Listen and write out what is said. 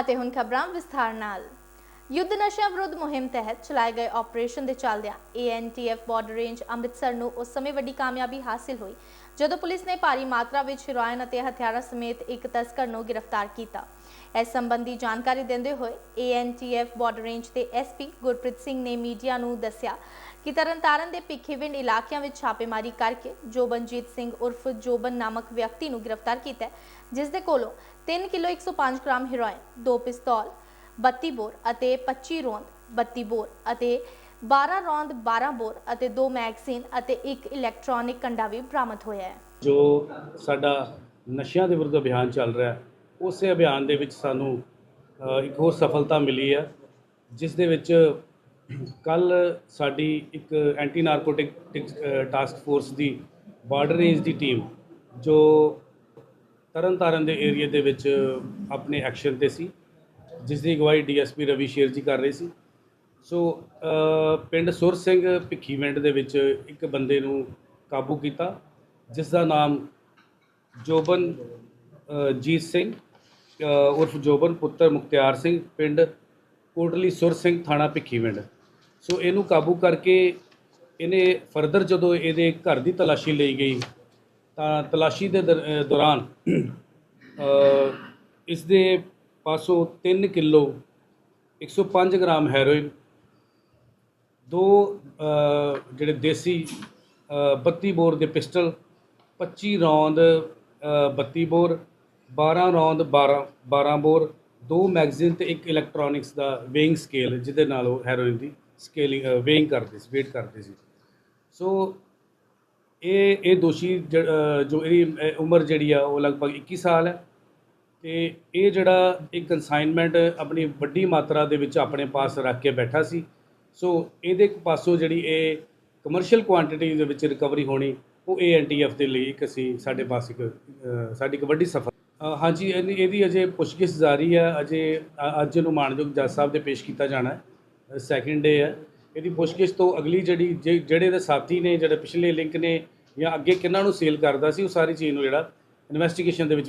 ਅਤੇ ਹੁਣ ਖਬਰਾਂ ਵਿਸਥਾਰ ਨਾਲ। ਯੁੱਧ ਨਸ਼ਿਆਂ ਵਿਰੁੱਧ ਮੁਹਿੰਮ ਤਹਿਤ ਚਲਾਏ ਗਏ ਆਪਰੇਸ਼ਨ ਦੇ ਚੱਲਦਿਆਂ ਏਐਨਟੀਐਫ ਬਾਰਡਰ ਰੇਂਜ ਅੰਮ੍ਰਿਤਸਰ ਨੂੰ ਉਸ ਸਮੇਂ ਵੱਡੀ ਕਾਮਯਾਬੀ ਹਾਸਿਲ ਹੋਈ ਜਦੋਂ ਪੁਲਿਸ ਨੇ ਭਾਰੀ ਮਾਤਰਾ ਵਿੱਚ ਹੈਰੋਇਨ ਅਤੇ ਹਥਿਆਰਾਂ ਸਮੇਤ ਇੱਕ ਤਸਕਰ ਨੂੰ ਗ੍ਰਿਫਤਾਰ ਕੀਤਾ। ਇਸ ਸੰਬੰਧੀ ਜਾਣਕਾਰੀ ਦਿੰਦੇ ਹੋਏ ਏਐਨਟੀਐਫ ਬਾਰਡਰ ਰੇਂਜ ਦੇ ਐਸਪੀ ਗੁਰਪ੍ਰੀਤ ਸਿੰਘ ਨੇ ਮੀਡੀਆ ਨੂੰ ਦੱਸਿਆ ਕਿ ਤਰਨਤਾਰਨ ਦੇ ਭਿੱਖੀਵਿੰਡ ਇਲਾਕਿਆਂ ਵਿੱਚ ਛਾਪੇਮਾਰੀ ਕਰਕੇ ਜੋਬਨਜੀਤ ਸਿੰਘ ਉਰਫ ਜੋਬਨ ਨਾਮਕ ਵਿਅਕਤੀ ਨੂੰ ਗ੍ਰਿਫਤਾਰ ਕੀਤਾ ਹੈ, ਜਿਸ ਦੇ ਕੋਲੋਂ 3 ਕਿਲੋ 105 ਗ੍ਰਾਮ ਹੀਰੋਇਨ ਦੋ ਪਿਸਤੌਲ 32 ਬੋਰ ਅਤੇ 25 ਰੌਂਦ 32 ਬੋਰ ਅਤੇ 12 ਰੌਂਦ 12 ਬੋਰ ਅਤੇ ਦੋ ਮੈਗਜ਼ੀਨ ਅਤੇ ਇੱਕ ਇਲੈਕਟ੍ਰੋਨਿਕ ਕੰਡਾ ਵੀ ਬਰਾਮਦ ਹੋਇਆ ਹੈ। ਜੋ ਸਾਡਾ ਨਸ਼ਿਆਂ ਦੇ ਵਿਰੁੱਧ ਅਭਿਆਨ ਚੱਲ ਰਿਹਾ ਹੈ, ਉਸੇ ਅਭਿਆਨ ਦੇ ਵਿੱਚ ਸਾਨੂੰ ਇੱਕ ਹੋਰ ਸਫਲਤਾ ਮਿਲੀ ਹੈ, ਜਿਸ ਦੇ ਵਿੱਚ ਕੱਲ ਸਾਡੀ ਇੱਕ ਐਂਟੀ ਨਾਰਕੋਟਿਕ ਟਾਸਕ ਫੋਰਸ ਦੀ ਬਾਰਡਰ ਰੇਂਜ ਦੀ ਟੀਮ ਜੋ ਤਰਨਤਾਰਨ ਦੇ ਏਰੀਆ ਦੇ ਵਿੱਚ ਆਪਣੇ ਐਕਸ਼ਨ ਤੇ ਸੀ ਜਿਸ ਦੀ ਅਗਵਾਈ ਡੀਐਸਪੀ ਰਵੀ ਸ਼ੇਰ ਜੀ ਕਰ ਰਹੇ ਸੀ। ਸੋ ਪਿੰਡ ਸੁਰ ਸਿੰਘ ਭਿੱਖੀਵਿੰਡ ਦੇ ਵਿੱਚ ਇੱਕ ਬੰਦੇ ਨੂੰ ਕਾਬੂ ਕੀਤਾ ਜਿਸ ਦਾ ਨਾਮ ਜੋਬਨ ਜੀਤ ਸਿੰਘ ਉਰਫ ਜੋਬਨ ਪੁੱਤਰ ਮੁਖਤਿਆਰ ਸਿੰਘ ਪਿੰਡ ਕੋਟਲੀ ਸੁਰ ਸਿੰਘ ਥਾਣਾ ਭਿੱਖੀਵਿੰਡ ਸੋ ਇਹਨੂੰ ਕਾਬੂ ਕਰਕੇ ਇਹਨੇ ਫਰਦਰ ਜਦੋਂ ਇਹਦੇ ਘਰ ਦੀ ਤਲਾਸ਼ੀ ਲਈ ਗਈ ਤਾਂ ਤਲਾਸ਼ੀ ਦੇ ਦਰ- ਦੌਰਾਨ ਅ, ਇਸ ਦੇ ਪਾਸੋਂ 3 ਕਿਲੋ 105 ਗ੍ਰਾਮ ਹੈਰੋਇਨ ਦੋ ਜਿਹੜੇ ਦੇਸੀ ਅ, 32 ਬੋਰ ਦੇ ਪਿਸਟਲ 25 ਰੌਂਦ ਅ, 32 ਬੋਰ 12 ਰੌਂਦ 12 12 ਬੋਰ ਦੋ ਮੈਗਜ਼ੀਨ ਤੇ ਇੱਕ ਇਲੈਕਟ੍ਰੋਨਿਕਸ ਦਾ ਵੇਇੰਗ ਸਕੇਲ ਜਿਹਦੇ ਨਾਲ ਉਹ ਹੈਰੋਇਨ ਦੀ ਸਕੇਲਿੰਗ ਵੇਇੰਗ ਕਰਦੇ ਸੀ ਵੇਟ ਕਰਦੇ ਸੀ। ਸੋ ਇਹ ਇਹ ਦੋਸ਼ੀ ਜ- ਜੋ ਇਹਦੀ ਉਮਰ ਜਿਹੜੀ ਆ ਉਹ ਲਗਭਗ 21 ਸਾਲ ਹੈ। ਤੇ ਇਹ ਜਿਹੜਾ ਇੱਕ ਕਨਸਾਈਨਮੈਂਟ ਆਪਣੀ ਵੱਡੀ ਮਾਤਰਾ ਦੇ ਵਿੱਚ ਆਪਣੇ ਪਾਸ ਰੱਖ ਕੇ ਬੈਠਾ ਸੀ, ਸੋ ਇਹਦੇ ਇੱਕ ਪਾਸੋਂ ਜਿਹੜੀ ਇਹ ਕਮਰਸ਼ੀਅਲ ਕੁਆਂਟੀਟੀ ਦੇ ਵਿੱਚ ਰਿਕਵਰੀ ਹੋਣੀ, ਉਹ ਏਐਨਟੀਐਫ ਦੇ ਲਈ ਇੱਕ ਅਸੀਂ ਸਾਡੇ ਪਾਸ ਇੱਕ ਸਾਡੀ ਇੱਕ ਵੱਡੀ ਸਫਲ ਹਾਂਜੀ ਇਹਦੀ ਇਹਦੀ ਅਜੇ ਪੁੱਛਗਿੱਛ ਜਾਰੀ ਹੈ ਅਜੇ ਅੱਜ ਇਹਨੂੰ ਮਾਨਯੋਗ ਜੱਜ ਸਾਹਿਬ ਦੇ ਪੇਸ਼ ਕੀਤਾ ਜਾਣਾ ਹੈ ਸੈਕਿੰਡ ਡੇ ਹੈ। ਇਹਦੀ ਪੁੱਛਗਿੱਛ ਤੋਂ ਅਗਲੀ ਜਿਹੜੀ, ਜੇ- ਜਿਹੜੇ ਦੇ ਸਾਥੀ ਨੇ, ਜਿਹੜੇ ਪਿਛਲੇ ਲਿੰਕ ਨੇ ਜਾਂ ਅੱਗੇ ਕਿਹਨਾਂ ਨੂੰ ਸੇਲ ਕਰਦਾ ਸੀ, ਉਹ ਸਾਰੀ ਚੀਜ਼ ਨੂੰ ਜਿਹੜਾ ਇਨਵੈਸਟੀਗੇਸ਼ਨ ਦੇ ਵਿੱਚ